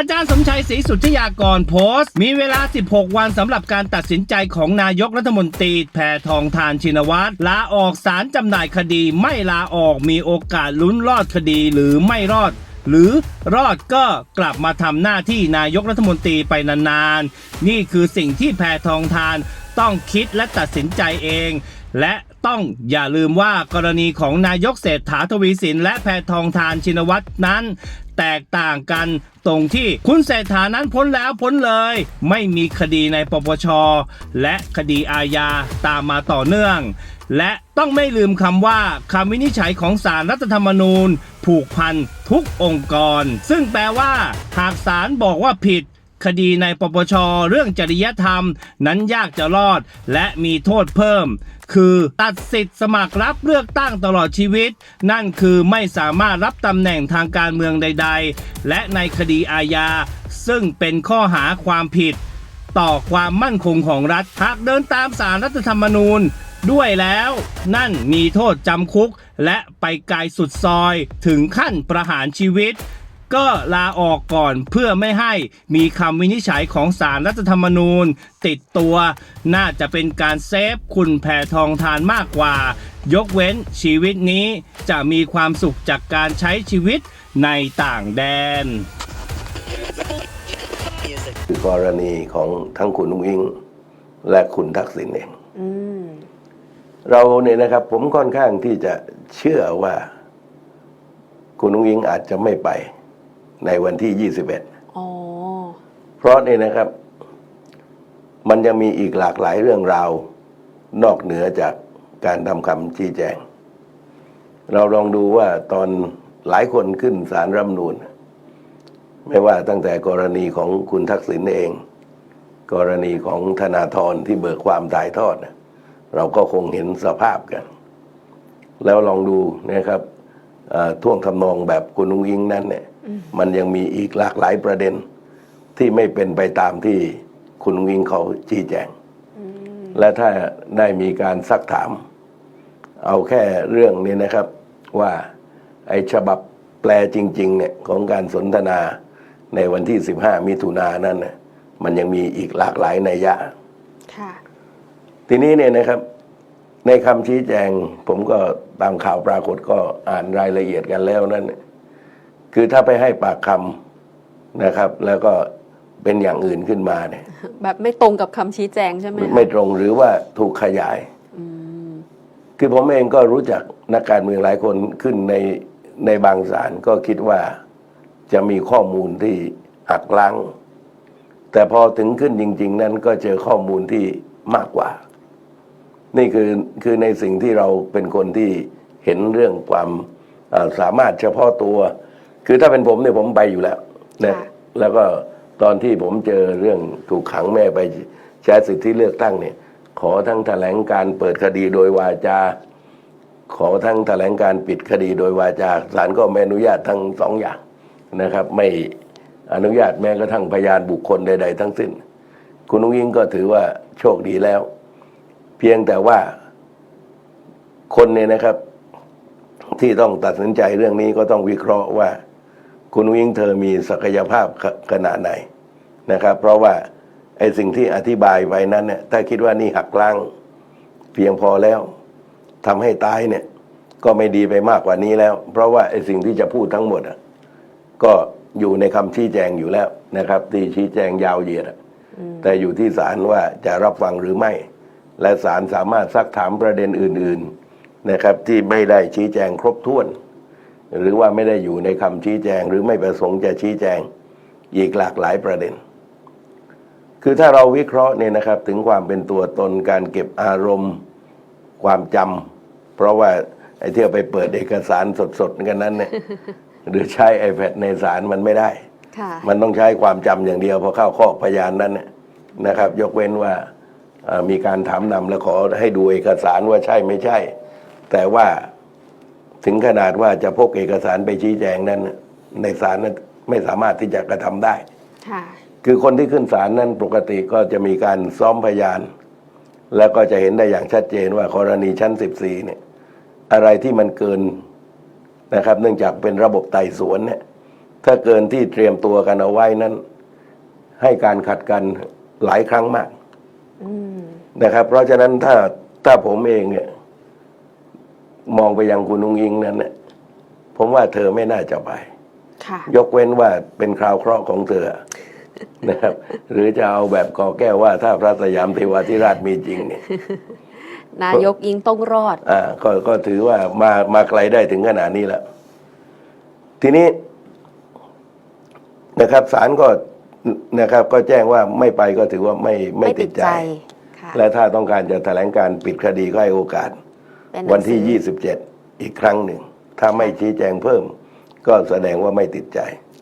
อาจารย์สมชัยศรีสุทธิยากรโพสต์ มีเวลา 16 วันสำหรับการตัดสินใจของนายกรัฐมนตรีแพทองทานชินวัตรลาออกสารจำหน่ายคดีไม่ลาออกมีโอกาสลุ้นรอดคดีหรือไม่รอดหรือรอดก็กลับมาทำหน้าที่นายกรัฐมนตรีไปนานๆ นี่คือสิ่งที่แพทองทานต้องคิดและตัดสินใจเอง และต้องอย่าลืมว่ากรณีของนายกเศรษฐาทวีสินและแพทองทานชินวัตรนั้น แตกต่างกัน ตรงที่คุณเศรษฐานั้นพ้นแล้วพ้นเลย ไม่มีคดีในปปช และคดีอาญาตามมาต่อเนื่อง และต้องไม่ลืมคำว่าคำวินิจฉัยของศาลรัฐธรรมนูญ ผูกพันทุกองค์กร ซึ่งแปลว่า หากศาลบอกว่าผิด คดีในปปชเรื่องจริยธรรม นั้นยากจะรอด และมีโทษเพิ่ม คือตัดสิทธิ์สมัครรับเลือกตั้งตลอดชีวิต นั่นคือไม่สามารถรับตำแหน่งทางการเมืองใด ๆ และในคดีอาญา ซึ่งเป็นข้อหาความผิด ต่อความมั่นคงของรัฐหากเดินตามสารรัฐธรรมนูญด้วยแล้วนั่นมีโทษจำคุก และไปไกลสุดซอยถึงขั้นประหารชีวิต ก็ลาออกก่อนเพื่อไม่ให้มีคำวินิจฉัยของสารรัฐธรรมนูญ ติดตัว น่าจะเป็นการเซฟคุณแพทองทานมากกว่า ยกเว้นชีวิตนี้จะมีความสุขจากการใช้ชีวิตในต่างแดน คือกรณีของทั้งคุณนุ้งอิงและคุณทักษิณเองอืมเราเนี่ยนะครับ ผมค่อนข้างที่จะเชื่อว่า คุณนุ้งอิงอาจจะไม่ไป ในวันที่ 21อ๋อเพราะเนี่ยนะครับ มันยังมีอีกหลากหลายเรื่องราว นอกเหนือจากการทำคำชี้แจง เราลองดูว่าตอนหลายคนขึ้นสารรัฐธรรมนูญไม่ว่าตั้งแต่กรณีของคุณทักษิณเอง กรณีของธนาธรที่เบิกความถ่ายทอดน่ะเราก็คงเห็นสภาพกัน แล้วลองดูนะครับเอ่อท่วงทำนองแบบคุณนุ้งอิงนั้นเนี่ย มันยังมีอีกหลากหลายประเด็นที่ไม่เป็นไปตามที่คุณนุ้งอิงเขาชี้แจง และถ้าได้มีการซักถาม เอาแค่เรื่องนี้นะครับว่าไอ้ฉบับแปลจริง ๆ เนี่ยของการสนทนาในวันที่ 15 มิถุนายนนั้นน่ะมันยังมีอีกหลากหลายนัยยะค่ะทีนี้เนี่ยนะครับ ในคำชี้แจงผมก็ตามข่าวปรากฏก็อ่านรายละเอียดกันแล้วนั่นเนี่ย คือถ้าไปให้ปากคำนะครับ แล้วก็เป็นอย่างอื่นขึ้นมาเนี่ย แบบไม่ตรงกับคำชี้แจงใช่ไหมคะไม่ตรงหรือว่าถูกขยายอืมคือผมเองก็รู้จักนักการเมืองหลายคนขึ้นในในบางสารก็คิดว่าจะมีข้อมูลที่หักล้าง แต่พอถึงขึ้นจริง ๆ นั้นก็เจอข้อมูลที่มากกว่า นี่คือคือในสิ่งที่เราเป็นคนที่เห็นเรื่องความเอ่อสามารถเฉพาะตัว คือถ้าเป็นผมเนี่ยผมไปอยู่แล้วนะแล้วก็ตอนที่ผมเจอเรื่องถูกขังแม่ไปใช้สิทธิเลือกตั้งเนี่ย ขอทั้งแถลงการเปิดคดีโดยวาจา ขอทั้งแถลงการปิดคดีโดยวาจาศาลก็ไม่อนุญาตทั้งสองอย่างนะครับ ไม่อนุญาตแม้กระทั่งพยานบุคคลใด ๆ ทั้งสิ้น คุณนุ้งยิงก็ถือว่าโชคดีแล้ว เพียงแต่ว่าคนเนี่ยนะครับ ที่ต้องตัดสินใจเรื่องนี้ก็ต้องวิเคราะห์ว่า คุณนุ้งยิงเธอมีศักยภาพขขนาดไหนนะครับ เพราะว่าไอ้สิ่งที่อธิบายไปนั้นเนี่ยถ้าคิดว่านี่หักล้าง เพียงพอแล้วทำให้ตายเนี่ย ก็ไม่ดีไปมากกว่านี้แล้ว เพราะว่าไอ้สิ่งที่จะพูดทั้งหมดอะก็อยู่ในคำชี้แจงอยู่แล้วนะครับ ที่ชี้แจงยาวเหยียดอะแต่อยู่ที่ศาลว่าจะรับฟังหรือไม่ และศาลสามารถซักถามประเด็นอื่น ๆนะครับ ที่ไม่ได้ชี้แจงครบถ้วน หรือว่าไม่ได้อยู่ในคำชี้แจง หรือไม่ประสงค์จะชี้แจงอีกหลากหลายประเด็น คือถ้าเราวิเคราะห์เนี่ยนะครับถึงความเป็นตัวตนการเก็บอารมณ์ความจำเพราะว่าไอ้เที่ยวไปเปิดเอกสารสดๆกันนั้นเนี่ยหรือใช้ iPad ในศาลมันไม่ได้ค่ะมันต้องใช้ความจำอย่างเดียวพอเข้าข้อพยานนั้นเนี่ยนะครับ ยกเว้นว่าเอ่อมีการถามนำแล้วขอให้ดูเอกสารว่าใช่ไม่ใช่ แต่ว่า ถึงขนาดว่าจะพกเอกสารไปชี้แจงนั้น ในศาลนั้นไม่สามารถที่จะกระทำได้ค่ะคือคนที่ขึ้นศาลนั้นปกติก็จะมีการซ้อมพยาน แล้วก็จะเห็นได้อย่างชัดเจนว่ากรณีชั้น 14เนี่ยอะไรที่มันเกินนะครับ เนื่องจากเป็นระบบไต่สวนเนี่ยถ้าเกินที่เตรียมตัวกันเอาไว้นั้น ให้การขัดกันหลายครั้งมากอืมนะครับ เพราะฉะนั้นถ้าถ้าผมเองเนี่ย มองไปยังคุณนุงยิงนั้นเนี่ยผมว่าเธอไม่น่าจะไปค่ะยกเว้นว่าเป็นคราวเคราะห์ของเธอนะครับ หรือจะเอาแบบกอแก้วว่าถ้าพระสยามเทวาธิราชมีจริงเนี่ยนายกยิงต้องรอดอ่าก็ก็ถือว่ามามาไกลได้ถึงขนาดนี้แล้ว ทีนี้นะครับศาลก็นะครับ ก็แจ้งว่าไม่ไปก็ถือว่าไม่ไม่ติดใจค่ะและถ้าต้องการจะแถลงการปิดคดีก็ให้โอกาส เป็นหงวันที่ สือ27 อีกครั้งหนึ่ง ถ้าไม่ชี้แจงเพิ่ม ก็แสดงว่าไม่ติดใจ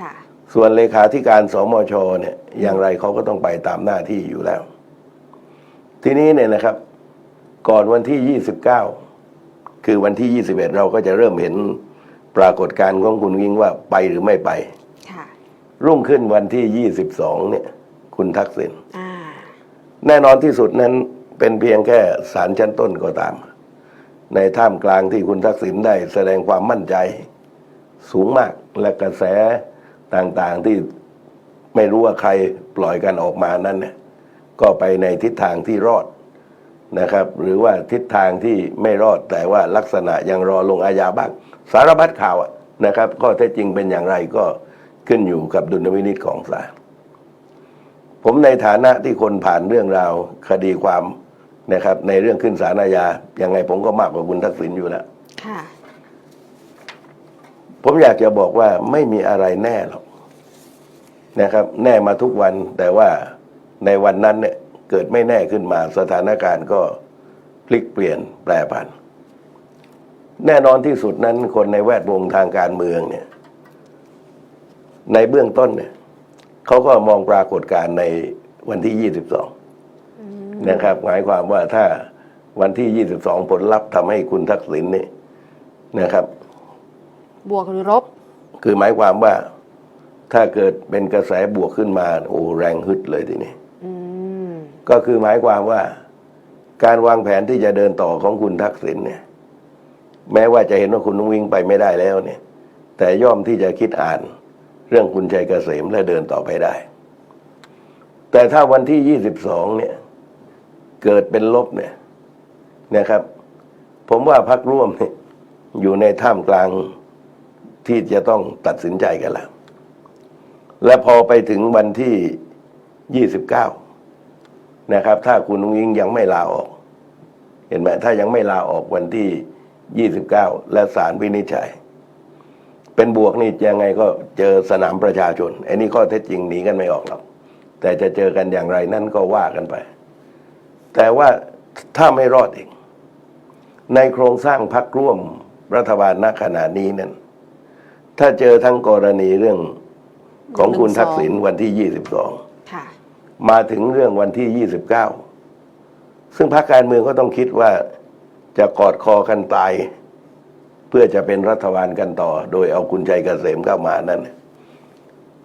ค่ะ ส่วนเลขาธิการสมชเนี่ยอย่างไรเขาก็ต้องไปตามหน้าที่อยู่แล้ว ทีนี้เนี่ยนะครับ ก่อนวันที่ 29 คือวันที่ 21 เราก็จะเริ่มเห็นปรากฏการณ์ของคุณยิ่งว่าไปหรือไม่ไป ค่ะ รุ่งขึ้นวันที่ 22 เนี่ย คุณทักษิณอ่า แน่นอนที่สุดนั้นเป็นเพียงแค่ศาลชั้นต้นก็ตาม ในท่ามกลางที่คุณทักษิณได้แสดงความมั่นใจสูงมากและกระแสต่างๆที่ไม่รู้ว่าใครปล่อยกันออกมานั้นเนี่ยก็ไปในทิศทางที่รอดนะครับ หรือว่าทิศทางที่ไม่รอดแต่ว่าลักษณะยังรอลงอาญาบ้าง สารพัดข่าวนะครับก็แท้จริงเป็นอย่างไรก็ขึ้นอยู่กับดุลพินิจของศาลผมในฐานะที่คนผ่านเรื่องราวคดีความ นะครับ ในเรื่องขึ้นศาลอาญายังไงผมก็มากกว่าคุณทักษิณอยู่แล้วค่ะผมอยากจะบอกว่าไม่มีอะไรแน่หรอกนะครับ แน่มาทุกวันแต่ว่าในวันนั้นเนี่ยเกิดไม่แน่ขึ้นมาสถานการณ์ก็พลิกเปลี่ยนแปรผัน แน่นอนที่สุดนั้นคนในแวดวงทางการเมืองเนี่ย ในเบื้องต้นเนี่ยเขาก็มองปรากฏการณ์ในวันที่22 นะครับ หมายความว่าถ้าวันที่ 22 ผลลัพธ์ทำให้คุณทักษิณเนี่ยนะครับ บวกหรือลบคือหมายความว่าถ้าเกิดเป็นกระแสบวกขึ้นมาโอ้แรงฮึดเลยทีนี้อืมก็คือหมายความว่า การวางแผนที่จะเดินต่อของคุณทักษิณเนี่ย แม้ว่าจะเห็นว่าคุณนุ้งวิ่งไปไม่ได้แล้วเนี่ย แต่ย่อมที่จะคิดอ่านเรื่องคุณชัยเกษมและเดินต่อไปได้ แต่ถ้าวันที่ 22 เนี่ย เกิดเป็นลบเนี่ยนะครับ ผมว่าพักร่วมเนี่ยอยู่ในท่ามกลางที่จะต้องตัดสินใจกันแล้ว และพอไปถึงวันที่ 29 นะครับ ถ้าคุณนุ้งยิงยังไม่ลาออก เห็นไหมถ้ายังไม่ลาออกวันที่ 29 และศาลวินิจฉัย เป็นบวกนี่ยังไงก็เจอสนามประชาชนไอ้นี่ข้อเท็จจริงหนีกันไม่ออกหรอกแต่จะเจอกันอย่างไรนั่นก็ว่ากันไป แต่ว่าถ้าไม่รอดเองในโครงสร้างพักร่วมรัฐบาลณขณะนี้นั้นถ้าเจอทั้งกรณีเรื่องของคุณทักษิณวันที่ 22ค่ะมาถึงเรื่องวันที่ 29 ซึ่งพรรคการเมืองก็ต้องคิดว่าจะกอดคอกันตาย เพื่อจะเป็นรัฐบาลกันต่อ โดยเอาคุณชัยเกษมเข้ามานั่น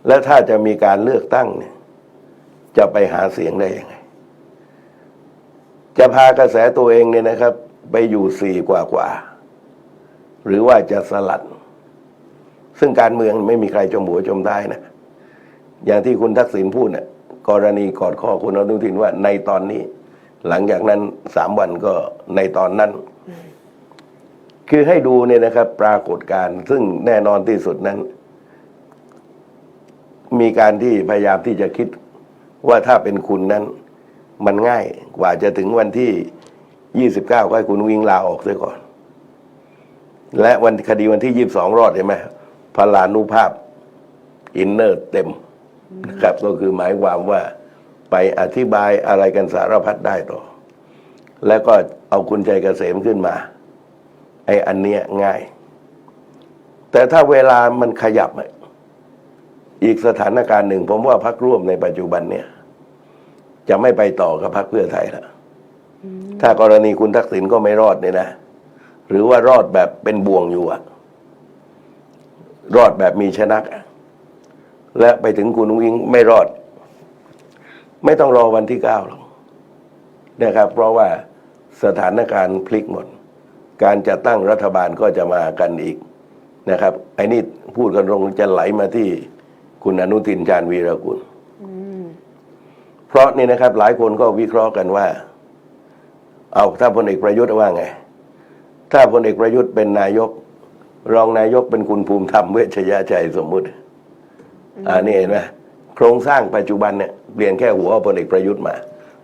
และถ้าจะมีการเลือกตั้งเนี่ยจะไปหาเสียงได้ยังไง จะพากระแสตัวเองเนี่ยนะครับ ไปอยู่สี่กว่ากว่าๆหรือว่าจะสลัด ซึ่งการเมืองไม่มีใครจมหัวจมได้นะ อย่างที่คุณทักษิณพูดเนี่ยกรณีกอดข้อคุณอนุทินว่าในตอนนี้ หลังจากนั้นสามวันก็ในตอนนั้น คือให้ดูเนี่ยนะครับ ปรากฏการณ์ซึ่งแน่นอนที่สุดนั้น มีการที่พยายามที่จะคิดว่าถ้าเป็นคุณนั้น มันง่ายกว่าจะถึงวันที่ยี่สิบเก้าก็ให้คุณวิ่งลาออกเสียก่อน และวันคดีวันที่ยี่บสองรอดเห็นไหมพลานุภาพอินเนอร์เต็มนะครับ ก็คือหมายความว่าไปอธิบายอะไรกันสารพัดได้ต่อ แล้วก็เอาคุณใจเกษมขึ้นมา ไอ้อันเนี้ยง่าย แต่ถ้าเวลามันขยับอะอีกสถานการณ์หนึ่ง ผมว่าพักร่วมในปัจจุบันเนี่ย จะไม่ไปต่อกับพักเพื่อไทยแล้วถ้ากรณีคุณทักษิณก็ไม่รอดเนี่ยนะ หรือว่ารอดแบบเป็นบ่วงอยู่อะรอดแบบมีชนะอะและไปถึงคุณอุ้งอิงไม่รอด ไม่ต้องรอวันที่เก้าหรอกนะครับ เพราะว่าสถานการณ์พลิกหมด การจัดตั้งรัฐบาลก็จะมากันอีกนะครับไอ้นี่พูดกันตรงจะไหลมาที่คุณอนุทินชาญวีรกุลอืม เพราะนี่นะครับหลายคนก็วิเคราะห์กันว่า เอาถ้าพลเอกประยุทธ์ว่าไง ถ้าพลเอกประยุทธ์เป็นนายก รองนายกเป็นคุณภูมิธรรมเวชยชัยสมมุติอ่านี่เห็นไหมโครงสร้างปัจจุบันเนี่ยเปลี่ยนแค่หัวพลเอกประยุทธ์มา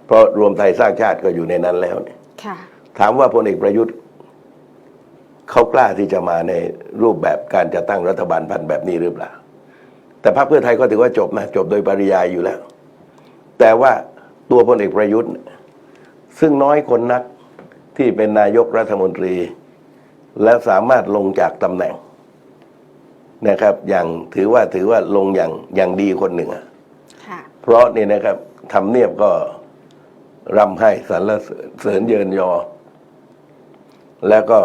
เพราะรวมไทยสร้างชาติก็อยู่ในนั้นแล้วเนี่ยค่ะถามว่าพลเอกประยุทธ์เขากล้าที่จะมาในรูปแบบการจะตั้งรัฐบาลพันธุ์แบบนี้หรือเปล่า แต่พรรคเพื่อไทยก็ถือว่าจบนะจบโดยปริยายอยู่แล้ว แต่ว่าตัวพลเอกประยุทธ์เนี่ยซึ่งน้อยคนนักที่เป็นนายกรัฐมนตรี และสามารถลงจากตำแหน่งนะครับ อย่างถือว่าถือว่าลงอย่างอย่างดีคนหนึ่งอะค่ะเพราะนี่นะครับทำเนียบก็รำให้สรรเสริญเยินยอ แล้วก็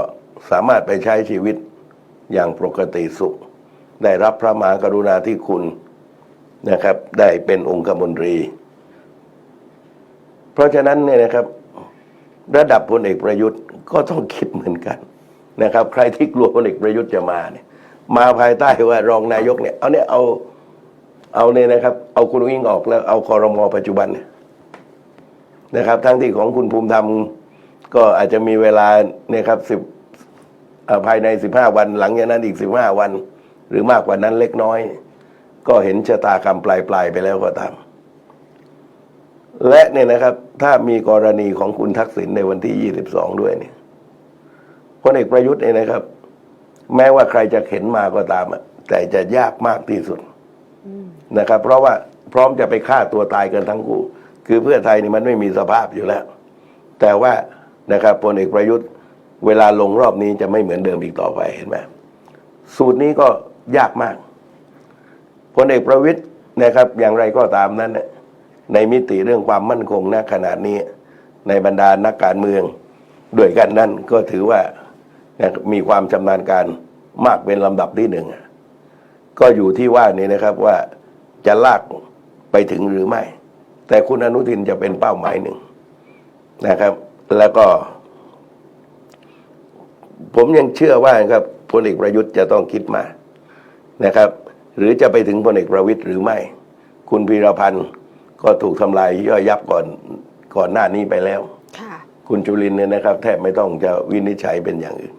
สามารถไปใช้ชีวิตอย่างปกติสุข ได้รับพระมหากรุณาธิคุณนะครับ ได้เป็นองคมนตรี เพราะฉะนั้นเนี่ยนะครับระดับพลเอกประยุทธ์ก็ต้องคิดเหมือนกันนะครับ ใครที่กลัวพลเอกประยุทธ์จะมาเนี่ย มาภายใต้ว่ารองนายกเนี่ยเอาเนี่ยเอาเอาเนี่ยนะครับ เอาคุณวิ่งออกแล้วเอาคอรมอปัจจุบันเนี่ยนะครับ ทั้งที่ของคุณภูมิธรรมก็อาจจะมีเวลาเนี่ยครับสิบภายในสิบห้าวัน หลังจากนั้นอีกสิบห้าวัน หรือมากกว่านั้นเล็กน้อย ก็เห็นชะตากรรมปลายปลายๆไปแล้วก็ตาม และเนี่ยนะครับ ถ้ามีกรณีของคุณทักษิณในวันที่ยี่สิบสองด้วยเนี่ยพลเอกประยุทธ์เนี่ยนะครับ แม้ว่าใครจะเข็นมาก็ตามอะแต่จะยากมากที่สุดนะครับ เพราะว่าพร้อมจะไปฆ่าตัวตายกันทั้งคู่ คือเพื่อไทยนี่มันไม่มีสภาพอยู่แล้ว แต่ว่านะครับพลเอกประยุทธ์ เวลาลงรอบนี้จะไม่เหมือนเดิมอีกต่อไปเห็นไหมสูตรนี้ก็ยากมากพลเอกประวิตยนะครับ อย่างไรก็ตามนั้นเนี่ย ในมิติเรื่องความมั่นคงณขนาดนี้ ในบรรดานักการเมืองด้วยกันนั้นก็ถือว่ามีความชำนาญการมากเป็นลำดับที่หนึ่งก็อยู่ที่ว่านี่นะครับว่าจะลากไปถึงหรือไม่ แต่คุณอนุทินจะเป็นเป้าหมายหนึ่งนะครับ แล้วก็ ผมยังเชื่อว่าครับพลเอกประยุทธ์จะต้องคิดมานะครับ หรือจะไปถึงพลเอกประวิตยหรือไม่ คุณพีรพันธ์ ก็ถูกทำลายย่อยยับก่อนก่อนหน้านี้ไปแล้ว ค่ะคุณจุลินทร์เนี่ยนะครับ แทบไม่ต้องจะวินิจฉัยเป็นอย่างอื่น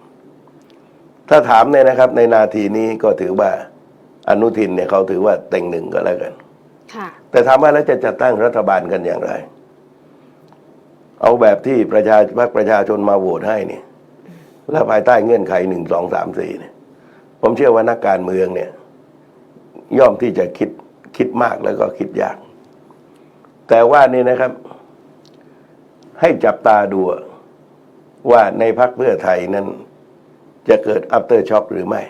ถ้าถามเนี่ยนะครับ ในนาทีนี้ก็ถือว่าอนุทินเนี่ยเขาถือว่าเต็งหนึ่งก็แล้วกัน ค่ะ แต่ถามว่าแล้วจะจัดตั้งรัฐบาลกันอย่างไร เอาแบบที่ประชาพรรคประชาชนมาโหวตให้เนี่ยและภายใต้เงื่อนไขหนึ่งสองสามสี่เนี่ย ผมเชื่อว่านักการเมืองเนี่ย ย่อมที่จะคิดคิดมากแล้วก็คิดยาก แต่ว่านี่นะครับ ให้จับตาดูว่าในพักเพื่อไทยนั้น จะเกิดอัปเตอร์ช็อคหรือไม่